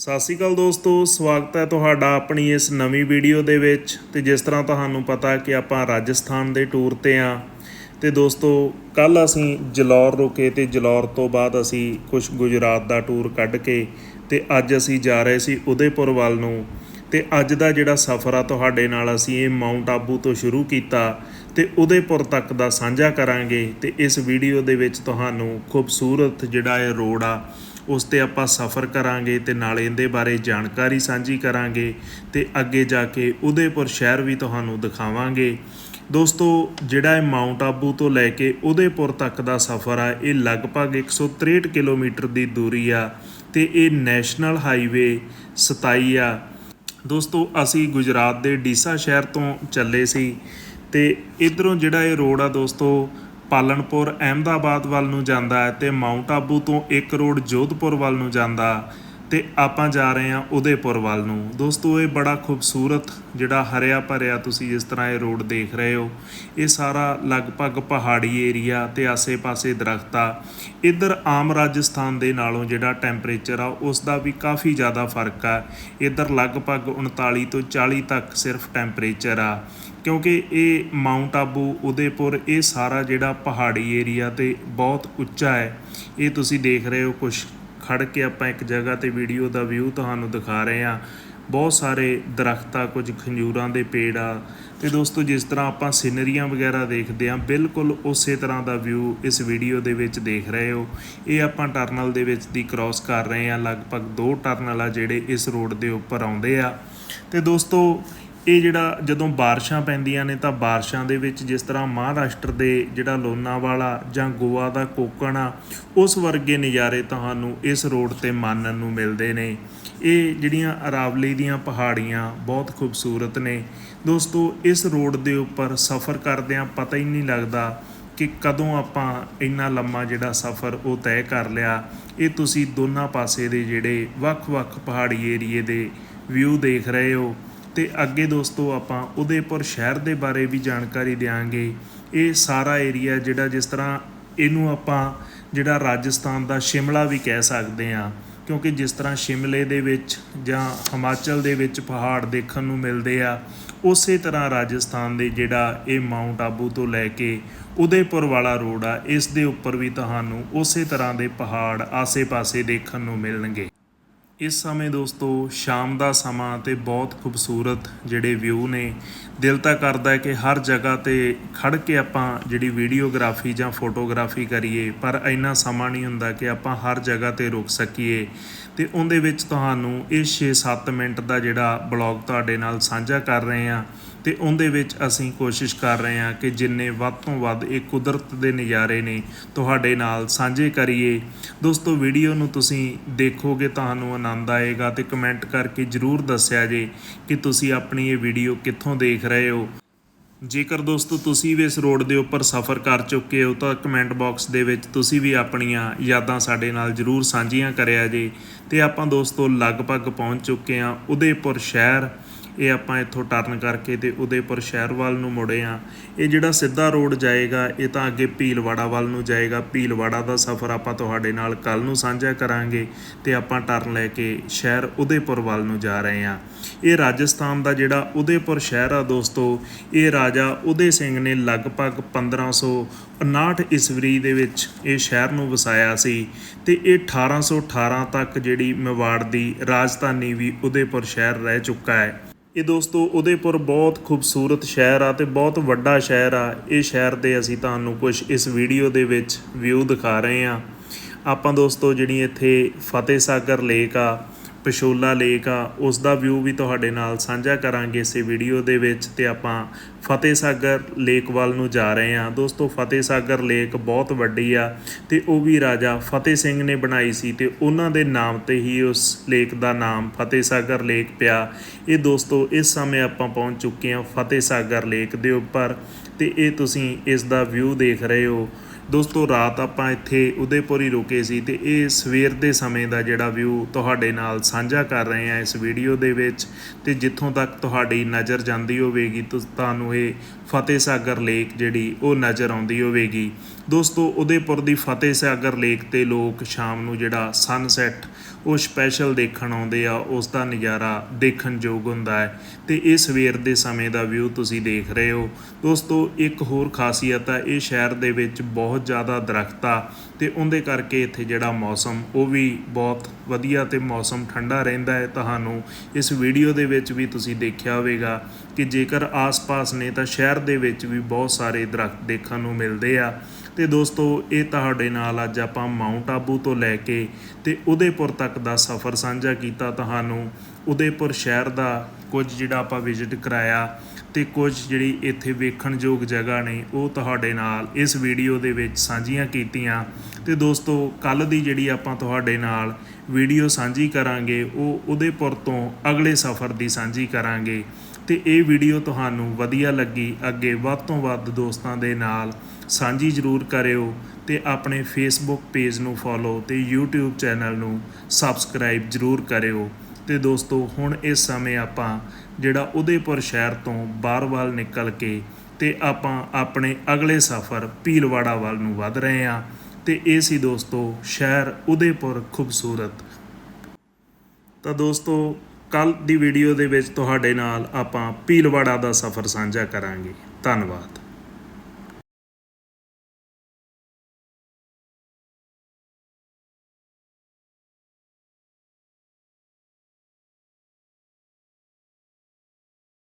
ਸਤਿ ਸ਼੍ਰੀ ਅਕਾਲ ਦੋਸਤੋ, ਸਵਾਗਤ ਹੈ ਤੁਹਾਡਾ ਆਪਣੀ ਇਸ ਨਵੀਂ ਵੀਡੀਓ ਦੇ ਵਿੱਚ। ਤੇ ਜਿਸ ਤਰ੍ਹਾਂ ਤੁਹਾਨੂੰ ਪਤਾ ਕਿ ਆਪਾਂ ਰਾਜਸਥਾਨ ਦੇ ਟੂਰ ਤੇ ਆ ਤੇ ਦੋਸਤੋ ਕੱਲ ਅਸੀਂ ਜਲੌਰ ਰੁਕੇ ਤੇ ਜਲੌਰ ਤੋਂ ਬਾਅਦ ਅਸੀਂ ਕੁਝ ਗੁਜਰਾਤ ਦਾ ਟੂਰ ਕੱਢ ਕੇ ਤੇ ਅੱਜ ਅਸੀਂ ਜਾ ਰਹੇ ਸੀ ਉਦੈਪੁਰ ਵੱਲ ਨੂੰ। ਤੇ ਅੱਜ ਦਾ ਜਿਹੜਾ ਸਫ਼ਰ ਆ ਤੁਹਾਡੇ ਨਾਲ ਅਸੀਂ ਇਹ ਮਾਊਂਟ ਆਬੂ ਤੋਂ ਸ਼ੁਰੂ ਕੀਤਾ ਤੇ ਉਦੈਪੁਰ ਤੱਕ ਦਾ ਸਾਂਝਾ ਕਰਾਂਗੇ। ਤੇ ਇਸ ਵੀਡੀਓ ਦੇ ਵਿੱਚ ਤੁਹਾਨੂੰ ਖੂਬਸੂਰਤ ਜਿਹੜਾ ਇਹ ਰੋਡ ਆ ਉਸ ਤੇ ਆਪਾਂ ਸਫ਼ਰ ਕਰਾਂਗੇ ਤੇ ਨਾਲੇ ਇਹਦੇ ਬਾਰੇ ਜਾਣਕਾਰੀ ਸਾਂਝੀ ਕਰਾਂਗੇ ਤੇ ਅੱਗੇ ਜਾ ਕੇ ਉਦੈਪੁਰ ਸ਼ਹਿਰ ਵੀ ਤੁਹਾਨੂੰ ਦਿਖਾਵਾਂਗੇ। ਦੋਸਤੋ, ਜਿਹੜਾ ਇਹ ਮਾਊਂਟ ਆਬੂ ਤੋਂ ਲੈ ਕੇ ਉਦੈਪੁਰ ਤੱਕ ਦਾ ਸਫ਼ਰ ਆ, ਇਹ ਲਗਭਗ 163 ਕਿਲੋਮੀਟਰ ਦੀ ਦੂਰੀ ਆ ਤੇ ਇਹ ਨੈਸ਼ਨਲ ਹਾਈਵੇ 27 ਆ। ਦੋਸਤੋ, ਅਸੀਂ ਗੁਜਰਾਤ ਦੇ ਡੀਸਾ ਸ਼ਹਿਰ ਤੋਂ ਚੱਲੇ ਸੀ ਤੇ ਇਧਰੋਂ ਜਿਹੜਾ ਇਹ ਰੋਡ ਆ ਦੋਸਤੋ ਪਾਲਣਪੁਰ ਅਹਿਮਦਾਬਾਦ ਵੱਲ ਨੂੰ ਜਾਂਦਾ ਹੈ ਤੇ ਮਾਊਂਟ ਆਬੂ ਤੋਂ ਇੱਕ ਰੋਡ ਜੋਧਪੁਰ ਵੱਲ ਨੂੰ ਜਾਂਦਾ ਤੇ ਆਪਾਂ ਜਾ ਰਹੇ ਹਾਂ ਉਦੈਪੁਰ ਵੱਲ ਨੂੰ। ਦੋਸਤੋ, ਇਹ ਬੜਾ ਖੂਬਸੂਰਤ ਜਿਹੜਾ ਹਰਿਆ ਭਰਿਆ ਤੁਸੀਂ ਜਿਸ ਤਰ੍ਹਾਂ ਇਹ ਰੋਡ ਦੇਖ ਰਹੇ ਹੋ। ਇਹ ਸਾਰਾ ਲਗਭਗ ਪਹਾੜੀ ਏਰੀਆ ਤੇ ਆਸੇ-ਪਾਸੇ ਦਰਖਤ ਆ। ਇੱਧਰ ਆਮ ਰਾਜਸਥਾਨ ਦੇ ਨਾਲੋਂ ਜਿਹੜਾ ਟੈਂਪਰੇਚਰ ਆ, ਉਸ ਦਾ ਵੀ ਕਾਫੀ ਜ਼ਿਆਦਾ ਫ਼ਰਕ ਆ। ਇੱਧਰ ਲਗਭਗ 39 ਤੋਂ 40 ਤੱਕ ਸਿਰਫ ਟੈਂਪਰੇਚਰ ਆ। ਕਿਉਂਕਿ ਇਹ ਮਾਊਂਟ ਆਬੂ, ਉਦੈਪੁਰ, ਇਹ ਸਾਰਾ ਜਿਹੜਾ ਪਹਾੜੀ ਏਰੀਆ ਤੇ ਬਹੁਤ ਉੱਚਾ ਹੈ। ਇਹ ਤੁਸੀਂ ਦੇਖ ਰਹੇ ਹੋ ਕੁਝ ਖੜ ਕੇ ਆਪਾਂ ਇੱਕ ਜਗ੍ਹਾ ਤੇ ਵੀਡੀਓ ਦਾ ਵਿਊ ਤੁਹਾਨੂੰ ਦਿਖਾ ਰਹੇ ਹਾਂ। ਬਹੁਤ ਸਾਰੇ ਦਰਖਤ ਆ ਕੁਝ ਖੰਜੂਰਾਂ ਦੇ ਪੇੜ ਆ। ਤੇ ਦੋਸਤੋ, ਜਿਸ ਤਰ੍ਹਾਂ ਆਪਾਂ ਸਿਨਰੀਆਂ ਵਗੈਰਾ ਦੇਖਦੇ ਆ ਬਿਲਕੁਲ ਉਸੇ ਤਰ੍ਹਾਂ ਦਾ ਵਿਊ ਇਸ ਵੀਡੀਓ ਦੇ ਵਿੱਚ ਦੇਖ ਰਹੇ ਹੋ। ਇਹ ਆਪਾਂ ਟਰਨਲ ਦੇ ਵਿੱਚ ਦੀ ਕ੍ਰਾਸ ਕਰ ਰਹੇ ਆ ਲਗਭਗ ਦੋ ਟਰਨਲ ਆ ਜਿਹੜੇ ਇਸ ਰੋਡ ਦੇ ਉੱਪਰ ਆਉਂਦੇ ਆ। ਤੇ ਦੋਸਤੋ ਇਹ ਜਿਹੜਾ ਜਦੋਂ ਬਾਰਿਸ਼ਾਂ ਪੈਂਦੀਆਂ ਨੇ ਤਾਂ ਬਾਰਿਸ਼ਾਂ ਦੇ ਵਿੱਚ ਜਿਸ ਤਰ੍ਹਾਂ ਮਹਾਰਾਸ਼ਟਰ ਦੇ ਜਿਹੜਾ ਲੋਨਾਵਾਲਾ ਜਾਂ ਗੋਆ ਦਾ ਕੋਕਣ ਆ, ਉਸ ਵਰਗੇ ਨਜ਼ਾਰੇ ਤੁਹਾਨੂੰ ਇਸ ਰੋਡ ਤੇ ਮਾਨਣ ਨੂੰ ਮਿਲਦੇ ਨੇ। ਇਹ ਜਿਹੜੀਆਂ ਅਰਾਵਲੀ ਦੀਆਂ ਪਹਾੜੀਆਂ ਬਹੁਤ ਖੂਬਸੂਰਤ ਨੇ। ਦੋਸਤੋ, ਇਸ ਰੋਡ ਦੇ ਉੱਪਰ ਸਫ਼ਰ ਕਰਦਿਆਂ ਪਤਾ ਹੀ ਨਹੀਂ ਲੱਗਦਾ ਕਿ ਕਦੋਂ ਆਪਾਂ ਇੰਨਾ ਲੰਮਾ ਜਿਹੜਾ ਸਫ਼ਰ ਉਹ ਤੈਅ ਕਰ ਲਿਆ। ਇਹ ਤੁਸੀਂ ਦੋਨਾਂ ਪਾਸੇ ਦੇ ਜਿਹੜੇ ਵੱਖ-ਵੱਖ ਪਹਾੜੀ ਏਰੀਏ ਦੇ ਵਿਊ ਦੇਖ ਰਹੇ ਹੋ। ਤੇ ਅੱਗੇ ਦੋਸਤੋ ਆਪਾਂ ਉਦੈਪੁਰ ਸ਼ਹਿਰ ਦੇ ਬਾਰੇ ਵੀ ਜਾਣਕਾਰੀ ਦਿਆਂਗੇ। ਇਹ ਸਾਰਾ ਏਰੀਆ ਜਿਹੜਾ ਜਿਸ ਤਰ੍ਹਾਂ ਇਹਨੂੰ ਆਪਾਂ ਜਿਹੜਾ ਰਾਜਸਥਾਨ ਦਾ ਸ਼ਿਮਲਾ ਵੀ ਕਹਿ ਸਕਦੇ ਆ ਕਿਉਂਕਿ ਜਿਸ ਤਰ੍ਹਾਂ ਸ਼ਿਮਲੇ ਦੇ ਵਿੱਚ ਜਾਂ ਹਿਮਾਚਲ ਦੇ ਵਿੱਚ ਪਹਾੜ ਦੇਖਣ ਨੂੰ ਮਿਲਦੇ ਆ, ਉਸੇ ਤਰ੍ਹਾਂ ਰਾਜਸਥਾਨ ਦੇ ਜਿਹੜਾ ਇਹ ਮਾਊਂਟ ਆਬੂ ਤੋਂ ਲੈ ਕੇ ਉਦੈਪੁਰ ਵਾਲਾ ਰੋਡ ਆ, ਇਸ ਦੇ ਉੱਪਰ ਵੀ ਤੁਹਾਨੂੰ ਉਸੇ ਤਰ੍ਹਾਂ ਦੇ ਪਹਾੜ ਆਸੇ-ਪਾਸੇ ਦੇਖਣ ਨੂੰ ਮਿਲਣਗੇ। ਇਸ ਸਮੇਂ ਦੋਸਤੋ, ਸ਼ਾਮ ਦਾ ਸਮਾਂ ਤੇ ਬਹੁਤ ਖੂਬਸੂਰਤ ਜਿਹੜੇ ਵਿਊ ਨੇ, ਦਿਲ ਤਾਂ ਕਰਦਾ ਹੈ ਕਿ ਹਰ ਜਗ੍ਹਾ ਤੇ ਖੜ ਕੇ ਆਪਾਂ ਜਿਹੜੀ ਵੀਡੀਓਗ੍ਰਾਫੀ ਜਾਂ ਫੋਟੋਗ੍ਰਾਫੀ ਕਰੀਏ, ਪਰ ਇੰਨਾ ਸਮਾਂ ਨਹੀਂ ਹੁੰਦਾ ਕਿ ਆਪਾਂ ਹਰ ਜਗ੍ਹਾ ਤੇ ਰੁਕ ਸਕੀਏ। ਤੇ ਉਹਦੇ ਵਿੱਚ ਤੁਹਾਨੂੰ ਇਹ 6-7 ਮਿੰਟ ਦਾ ਜਿਹੜਾ ਬਲੌਗ ਤੁਹਾਡੇ ਨਾਲ ਸਾਂਝਾ ਕਰ ਰਹੇ ਹਾਂ। ਤੇ ਉਹਦੇ ਵਿੱਚ ਅਸੀਂ ਕੋਸ਼ਿਸ਼ ਕਰ ਰਹੇ ਹਾਂ ਕਿ ਜਿੰਨੇ ਵੱਧ ਤੋਂ ਵੱਧ ਇਹ ਕੁਦਰਤ ਦੇ ਨਜ਼ਾਰੇ ਨੇ ਤੁਹਾਡੇ ਨਾਲ ਸਾਂਝੇ ਕਰੀਏ। ਦੋਸਤੋ, ਵੀਡੀਓ ਨੂੰ ਤੁਸੀਂ ਦੇਖੋਗੇ, ਤੁਹਾਨੂੰ ਆਨੰਦ ਆਏਗਾ ਤੇ ਕਮੈਂਟ ਕਰਕੇ ਜਰੂਰ ਦੱਸਿਆ ਜੇ ਕਿ ਤੁਸੀਂ ਆਪਣੀ ਇਹ ਵੀਡੀਓ ਕਿੱਥੋਂ ਦੇਖ ਰਹੇ ਹੋ। ਜੇਕਰ ਦੋਸਤੋ, ਤੁਸੀਂ ਵੀ ਇਸ ਰੋਡ ਦੇ ਉੱਪਰ ਸਫ਼ਰ ਕਰ ਚੁੱਕੇ ਹੋ, ਤਾਂ ਕਮੈਂਟ ਬਾਕਸ ਦੇ ਵਿੱਚ ਤੁਸੀਂ ਵੀ ਆਪਣੀਆਂ ਯਾਦਾਂ ਸਾਡੇ ਨਾਲ ਜਰੂਰ ਸਾਂਝੀਆਂ ਕਰਿਆ ਜੇ। ਤੇ ਆਪਾਂ ਦੋਸਤੋ, ਲਗਭਗ ਪਹੁੰਚ ਚੁੱਕੇ ਹਾਂ ਉਦੈਪੁਰ ਸ਼ਹਿਰ। ਇਹ ਆਪਾਂ ਇੱਥੋਂ ਟਰਨ ਕਰਕੇ ਤੇ ਉਦੈਪੁਰ ਸ਼ਹਿਰ ਵੱਲ ਨੂੰ ਮੁੜੇ ਆ ਇਹ ਜਿਹੜਾ ਸਿੱਧਾ ਰੋਡ ਜਾਏਗਾ, ਇਹ ਤਾਂ ਅੱਗੇ ਭੀਲਵਾੜਾ ਵੱਲ ਨੂੰ ਜਾਏਗਾ। ਭੀਲਵਾੜਾ ਦਾ ਸਫ਼ਰ ਆਪਾਂ ਤੁਹਾਡੇ ਨਾਲ ਕੱਲ ਨੂੰ ਸਾਂਝਾ ਕਰਾਂਗੇ ਤੇ ਆਪਾਂ ਟਰਨ ਲੈ ਕੇ ਸ਼ਹਿਰ ਉਦੈਪੁਰ ਵੱਲ ਨੂੰ ਜਾ ਰਹੇ ਆ ਇਹ ਰਾਜਸਥਾਨ ਦਾ ਜਿਹੜਾ ਉਦੈਪੁਰ ਸ਼ਹਿਰ ਆ ਦੋਸਤੋ, ਇਹ ਰਾਜਾ ਉਦੇ ਸਿੰਘ ਨੇ ਲਗਭਗ 1559 ਈਸਵੀ ਦੇ ਵਿੱਚ ਇਹ ਸ਼ਹਿਰ ਨੂੰ ਵਸਾਇਆ ਸੀ ਤੇ ਇਹ 1818 ਤੱਕ ਜਿਹੜੀ ਮੇਵਾੜ ਦੀ ਰਾਜਧਾਨੀ ਵੀ ਉਦੈਪੁਰ ਸ਼ਹਿਰ ਰਹਿ ਚੁੱਕਾ ਹੈ। ਇਹ ਦੋਸਤੋ ਉਦੈਪੁਰ ਬਹੁਤ ਖੂਬਸੂਰਤ ਸ਼ਹਿਰ ਆ ਤੇ ਬਹੁਤ ਵੱਡਾ ਸ਼ਹਿਰ ਆ। ਇਹ ਸ਼ਹਿਰ ਦੇ ਅਸੀਂ ਤੁਹਾਨੂੰ ਕੁਝ ਇਸ ਵੀਡੀਓ ਦੇ ਵਿੱਚ ਵਿਊ ਦਿਖਾ ਰਹੇ ਆ। ਆਪਾਂ ਦੋਸਤੋ ਜਿਹੜੀ ਇੱਥੇ ਫਤਿਹ ਸਾਗਰ ਲੇਕ ਆ ਪਿਛੋਲਾ ਲੇਕ ਆ, ਉਸ ਦਾ ਵਿਊ ਵੀ ਤੁਹਾਡੇ ਨਾਲ ਸਾਂਝਾ ਕਰਾਂਗੇ ਇਸੇ ਵੀਡੀਓ ਦੇ ਵਿੱਚ ਤੇ ਆਪਾਂ ਫਤਿਹ ਸਾਗਰ ਲੇਕ ਵੱਲ ਨੂੰ ਜਾ ਰਹੇ ਹਾਂ। ਦੋਸਤੋ, ਫਤਿਹ ਸਾਗਰ ਲੇਕ ਬਹੁਤ ਵੱਡੀ ਆ ਤੇ ਉਹ ਵੀ ਰਾਜਾ ਫਤਿਹ ਸਿੰਘ ਨੇ ਬਣਾਈ ਸੀ ਤੇ ਉਹਨਾਂ ਦੇ ਨਾਮ ਤੇ ਹੀ ਉਸ ਲੇਕ ਦਾ ਨਾਮ ਫਤਿਹ ਸਾਗਰ ਲੇਕ ਪਿਆ। ਇਹ ਦੋਸਤੋ, ਇਸ ਸਮੇਂ ਆਪਾਂ ਪਹੁੰਚ ਚੁੱਕੇ ਹਾਂ ਫਤਿਹ ਸਾਗਰ ਲੇਕ ਦੇ ਉੱਪਰ ਤੇ ਇਹ ਤੁਸੀਂ ਇਸ ਦਾ ਵਿਊ ਦੇਖ ਰਹੇ ਹੋ। ਦੋਸਤੋ, ਰਾਤ ਆਪਾਂ ਇੱਥੇ ਉਦੈਪੁਰ ਹੀ ਰੁਕੇ ਸੀ ਤੇ ਇਹ ਸਵੇਰ ਦੇ ਸਮੇਂ ਦਾ ਜਿਹੜਾ ਵਿਊ ਤੁਹਾਡੇ ਨਾਲ ਸਾਂਝਾ ਕਰ ਰਹੇ ਹਾਂ ਇਸ ਵੀਡੀਓ ਦੇ ਵਿੱਚ ਤੇ ਜਿੱਥੋਂ ਤੱਕ ਤੁਹਾਡੀ ਨਜ਼ਰ ਜਾਂਦੀ ਹੋਵੇਗੀ ਤੁ- ਤੁਹਾਨੂੰ ਇਹ ਫਤਿਹ ਸਾਗਰ ਲੇਕ ਜਿਹੜੀ ਉਹ ਨਜ਼ਰ ਆਉਂਦੀ ਹੋਵੇਗੀ। ਦੋਸਤੋ, ਉਦੈਪੁਰ ਦੀ ਫਤਿਹ ਸਾਗਰ ਲੇਕ ਤੇ ਲੋਕ ਸ਼ਾਮ ਨੂੰ ਜਿਹੜਾ ਸਨਸੈਟ ਉਹ ਸਪੈਸ਼ਲ ਦੇਖਣ ਆਉਂਦੇ ਆ ਉਸ ਦਾ ਨਜ਼ਾਰਾ ਦੇਖਣ ਯੋਗ ਹੁੰਦਾ ਹੈ। ਤੇ ਇਹ ਸਵੇਰ ਦੇ ਸਮੇਂ ਦਾ ਵਿਊ ਤੁਸੀਂ ਦੇਖ ਰਹੇ ਹੋ। ਦੋਸਤੋ, ਇੱਕ ਹੋਰ ਖਾਸੀਅਤ ਆ, ਇਹ ਸ਼ਹਿਰ ਦੇ ਵਿੱਚ ਬਹੁਤ ਜ਼ਿਆਦਾ ਦਰਖਤ ਆ, ਤੇ ਉਹਦੇ ਕਰਕੇ ਇੱਥੇ ਜਿਹੜਾ ਮੌਸਮ, ਉਹ ਵੀ ਬਹੁਤ ਵਧੀਆ ਤੇ ਮੌਸਮ ਠੰਡਾ ਰਹਿੰਦਾ ਹੈ। ਤੁਹਾਨੂੰ ਇਸ ਵੀਡੀਓ ਦੇ ਵਿੱਚ ਵੀ ਤੁਸੀਂ ਦੇਖਿਆ ਹੋਵੇਗਾ ਕਿ ਜੇਕਰ ਆਸ-ਪਾਸ ਨੇ ਤਾਂ ਸ਼ਹਿਰ ਦੇ ਵਿੱਚ ਵੀ ਬਹੁਤ ਸਾਰੇ ਦਰਖਤ ਦੇਖਣ ਨੂੰ ਮਿਲਦੇ ਆ। ਤੇ ਦੋਸਤੋ, ਇਹ ਤੁਹਾਡੇ ਨਾਲ ਅੱਜ ਆਪਾਂ ਮਾਊਂਟ ਆਬੂ ਤੋਂ ਲੈ ਕੇ ਤੇ ਉਦੇਪੁਰ ਤੱਕ ਦਾ ਸਫ਼ਰ ਸਾਂਝਾ ਕੀਤਾ ਤੁਹਾਨੂੰ। ਉਦੇਪੁਰ ਸ਼ਹਿਰ ਦਾ ਕੁਝ ਜਿਹੜਾ ਆਪਾਂ ਵਿਜ਼ਿਟ ਕਰਾਇਆ ਤੇ ਕੁਝ ਜਿਹੜੀ ਇੱਥੇ ਵੇਖਣਯੋਗ ਜਗ੍ਹਾ ਨੇ, ਉਹ ਤੁਹਾਡੇ ਨਾਲ ਇਸ ਵੀਡੀਓ ਦੇ ਵਿੱਚ ਸਾਂਝੀਆਂ ਕੀਤੀਆਂ। ਤੇ ਦੋਸਤੋ ਕੱਲ ਦੀ ਜਿਹੜੀ ਆਪਾਂ ਤੁਹਾਡੇ ਨਾਲ ਵੀਡੀਓ ਸਾਂਝੀ ਕਰਾਂਗੇ, ਉਹ ਉਦੇਪੁਰ ਤੋਂ ਅਗਲੇ ਸਫ਼ਰ ਦੀ ਸਾਂਝੀ ਕਰਾਂਗੇ। ਤੇ ਇਹ ਵੀਡੀਓ ਤੁਹਾਨੂੰ ਵਧੀਆ ਲੱਗੀ, ਅੱਗੇ ਵੱਧ ਤੋਂ ਵੱਧ ਦੋਸਤਾਂ ਦੇ ਨਾਲ ਸਾਂਝੀ ਜ਼ਰੂਰ ਕਰਿਓ ਤੇ ਆਪਣੇ ਫੇਸਬੁੱਕ ਪੇਜ ਨੂੰ ਫੋਲੋ ਤੇ YouTube ਚੈਨਲ ਨੂੰ ਸਬਸਕ੍ਰਾਈਬ ਜ਼ਰੂਰ ਕਰਿਓ। ਤੇ ਦੋਸਤੋ, ਹੁਣ ਇਸ ਸਮੇਂ ਆਪਾਂ ਜਿਹੜਾ ਉਦੇਪੁਰ ਸ਼ਹਿਰ ਤੋਂ ਬਾਹਰ ਵੱਲ ਨਿਕਲ ਕੇ ਤੇ ਆਪਾਂ ਆਪਣੇ ਅਗਲੇ ਸਫ਼ਰ ਭੀਲਵਾੜਾ ਵੱਲ ਨੂੰ ਵੱਧ ਰਹੇ ਹਾਂ। ਤੇ ਇਹ ਸੀ ਦੋਸਤੋ, ਸ਼ਹਿਰ ਉਦੇਪੁਰ ਖੂਬਸੂਰਤ। ਤਾਂ ਦੋਸਤੋ ਕੱਲ ਦੀ ਵੀਡੀਓ ਦੇ ਵਿੱਚ ਤੁਹਾਡੇ ਨਾਲ ਆਪਾਂ ਭੀਲਵਾੜਾ ਦਾ ਸਫ਼ਰ ਸਾਂਝਾ ਕਰਾਂਗੇ। ਧੰਨਵਾਦ।